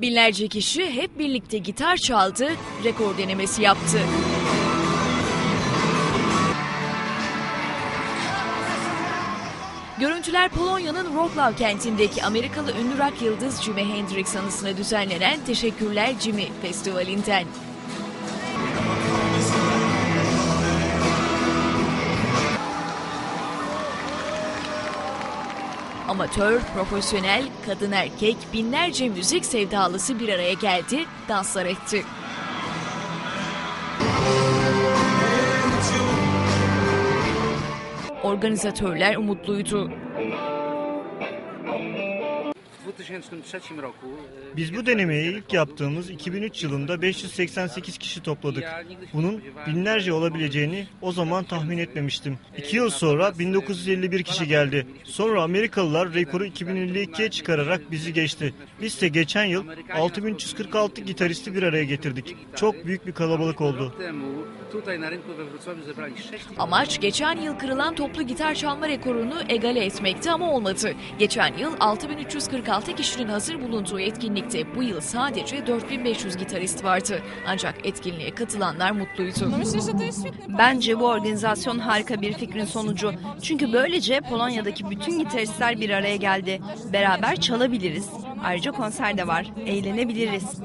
Binlerce kişi hep birlikte gitar çaldı, rekor denemesi yaptı. Görüntüler Polonya'nın Wrocław kentindeki Amerikalı ünlü rock yıldız Jimi Hendrix anısına düzenlenen Teşekkürler Jimi Festivali'nden. Amatör, profesyonel, kadın erkek binlerce müzik sevdalısı bir araya geldi, danslar etti. Organizatörler umutluydu. Biz bu denemeyi ilk yaptığımız 2003 yılında 588 kişi topladık. Bunun binlerce olabileceğini o zaman tahmin etmemiştim. İki yıl sonra 1951 kişi geldi. Sonra Amerikalılar rekoru 2052'ye çıkararak bizi geçti. Biz de geçen yıl 6346 gitaristi bir araya getirdik. Çok büyük bir kalabalık oldu. rok temu tutaj na rynku we Wrocławiu zebrali 6 Amaç geçen yıl kırılan toplu gitar çalma rekorunu egale etmekti ama olmadı. Geçen yıl 6346 kişinin hazır bulunduğu etkinlikte bu yıl sadece 4500 gitarist vardı. Ancak etkinliğe katılanlar mutluydu. Bence bu organizasyon harika bir fikrin sonucu. Çünkü böylece Polonya'daki bütün gitaristler bir araya geldi. Beraber çalabiliriz. Ayrıca konser de var. Eğlenebiliriz.